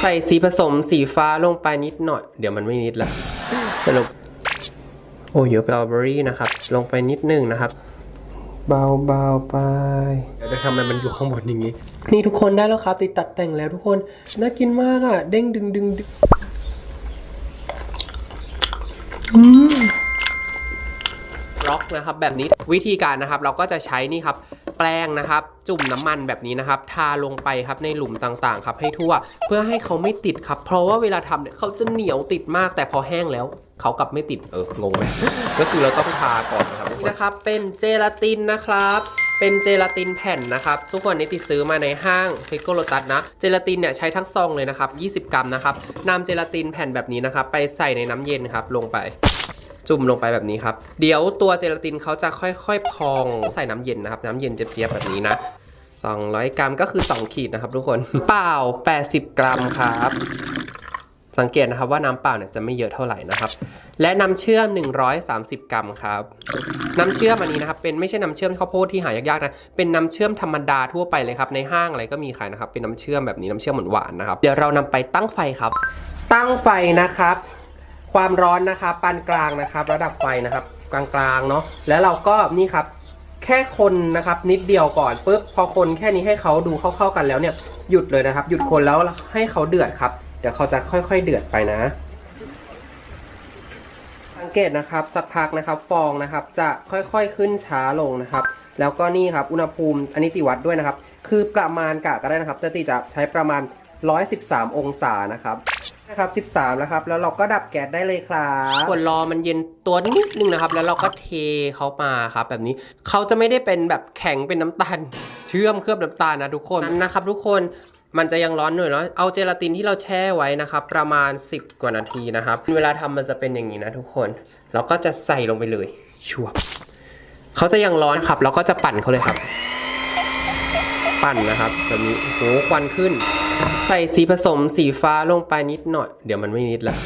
ใส่สีผสมสีฟ้าลงไปนิดหน่อย เดี๋ยวมันไม่นิดละสรุปโอ้เยอะไปสตรอเบอรี่นะครับ ลงไปนิดหนึงนะครับ เบาๆไปเดี๋ยวจะทำไมมันอยู่ข้างบนอย่างนี้ นี่ทุกคนได้แล้วครับ ติดตัดแต่งแล้วทุกคน น่ากินมากอะ เด้งดึงดึงดึงล็อกนะครับแบบนี้วิธีการนะครับเราก็จะใช้นี่ครับ แปรงนะครับ จุ่มน้ำมันแบบนี้นะครับ ทาลงไปครับในหลุมต่างๆ ครับให้ทั่ว เพื่อให้เขาไม่ติดครับ เพราะว่าเวลาทำเนี่ยเขาจะเหนียวติดมาก แต่พอแห้งแล้วเขากลับไม่ติดเอองงไหมก็คือเราต้องทาก่อนนะครับนี่นะครับ เป็นเจลาตินนะครับเป็นเจลาตินแผ่นนะครับ ทุกวันนี้ติดซื้อมาในห้างฟิโกโลตัสนะ เจลาตินเนี่ยใช้ทั้งซองเลยนะครับ 20 กรัมนะครับนำเจลาตินแผ่นแบบนี้นะครับ ไปใส่ในน้ำเย็นครับ ลงไป จุ่มลงไปแบบนี้ครับ เดี๋ยวตัวเจลาตินเขาจะค่อยๆ พองใส่น้ำเย็นนะครับ น้ำเย็นเจี๊ยบๆแบบนี้นะ 200 กรัมก็คือ 2 ขีดนะครับทุกคนเปล่า 80 กรัมครับ สังเกตนะครับว่าน้ำเปล่าเนี่ยจะไม่เยอะเท่าไหร่นะครับ และน้ำเชื่อม 130 กรัมครับ น้ำเชื่อมอันนี้นะครับเป็นไม่ใช่น้ำเชื่อมข้าวโพดที่หายากๆนะ เป็นน้ำเชื่อมธรรมดาทั่วไปเลยครับในห้างอะไรก็มีขายนะครับ เป็นน้ำเชื่อมแบบนี้น้ำเชื่อมหวานๆนะครับ เดี๋ยวเรานำไปตั้งไฟครับ ตั้งไฟนะครับ ความร้อนนะครับปานกลางนะครับ ระดับไฟนะครับ กลางๆเนาะแล้วเราก็นี่ครับแค่คนนะครับนิดเดียวก่อนปุ๊บพอคนแค่นี้ให้เขาดูเข้าๆกันแล้วเนี่ยหยุดเลยนะครับ หยุดคนแล้วให้เขาเดือดครับ เดี๋ยวเขาจะค่อยๆเดือดไปนะ สังเกตนะครับสักพักนะครับ ฟองนะครับ จะค่อยๆขึ้นช้าลงนะครับ แล้วก็นี่ครับอุณหภูมิอันนี้ติวัดด้วยนะครับ คือประมาณกะก็ได้นะครับแต่ติจะใช้ประมาณ 113 องศานะครับ นะครับ 13 แล้วครับ แล้วเราก็ดับแก๊สได้เลยครับกดรอมันเย็นตัวนิดนึงนะครับ แล้วเราก็เทเขามาครับ แบบนี้เขาจะไม่ได้เป็นแบบแข็งเป็นน้ำตาล เชื่อมเคลือบน้ำตาลนะทุกคนนั้นนะครับ ทุกคนมันจะยังร้อนหน่อยเนาะเอาเจลาตินที่เราแช่ไว้นะครับ ประมาณ 10 กว่านาทีนะครับ เวลาทำมันจะเป็นอย่างนี้นะทุกคน เราก็จะใส่ลงไปเลยชัวบเขาจะยังร้อนครับ เราก็จะปั่นเขาเลยครับ ปั่นนะครับแบบนี้โอ้โหควันขึ้น ใส่สีผสมสีฟ้าลงไปนิดหน่อย เดี๋ยวมันไม่นิดละ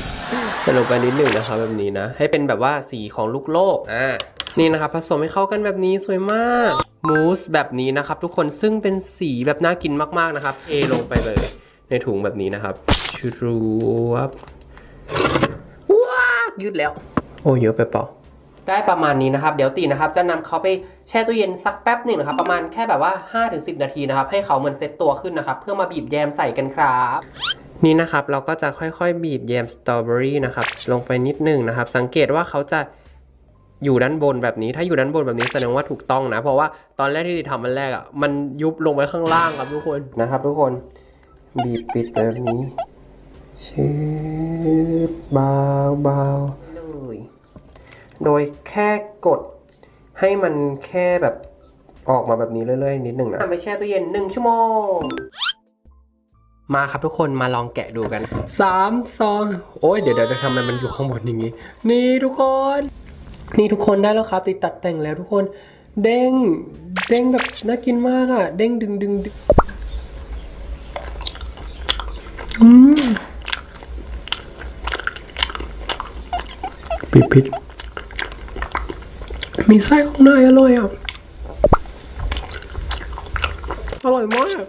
ใส่ลงไปนิดหนึ่งนะครับแบบนี้นะ ให้เป็นแบบว่าสีของลูกโลกอ่านี่นะครับผสมให้เข้ากันแบบนี้สวยมากมูสแบบนี้นะครับ ทุกคนซึ่งเป็นสีแบบน่ากินมากๆนะครับเทลงไปเลย ในถุงแบบนี้นะครับชูรูบว้ายืดแล้ว โอ้เยอะไปเปล่า ได้ประมาณนี้นะครับ เดี๋ยวตีนะครับจะนำเขาไปแช่ตู้เย็นสักแป๊บหนึ่งนะครับ ประมาณแค่แบบว่า 5-10 นาทีนะครับ ให้เขาเหมือนเซ็ตตัวขึ้นนะครับ เพื่อมาบีบแยมใส่กันครับนี่นะครับเราก็จะค่อยๆ บีบแยมสตรอเบอรี่นะครับลงไปนิดหนึงนะครับ สังเกตว่าเขาจะอยู่ด้านบนแบบนี้ ถ้าอยู่ด้านบนแบบนี้แสดงว่าถูกต้องนะ เพราะว่าตอนแรกที่ตีทำมันแรกอะมันยุบลงไปข้างล่างครับทุกคนนะครับ ทุกคนบีบปิดแบบนี้ชืบเบาเบาๆ โดยแค่กดให้มันแค่แบบออกมาแบบนี้เรื่อยๆ นิดหนึ่งนะไปแช่ตู้เย็นหนึ่งชั่วโมง มาครับทุกคนมาลองแกะดูกันสามสองโอ้ยเดี๋ยวเดี๋ยวจะทำไมมันอยู่ข้างบนอย่างนี้ นี่ทุกคน นี่ทุกคนได้แล้วครับ ติดตัดแต่งแล้วทุกคน เด้ง เด้งแบบน่ากินมากอะ เด้งดึงดึงดึงอืมปิดปิด มีไส้ข้างในอร่อยอะ อร่อยมาก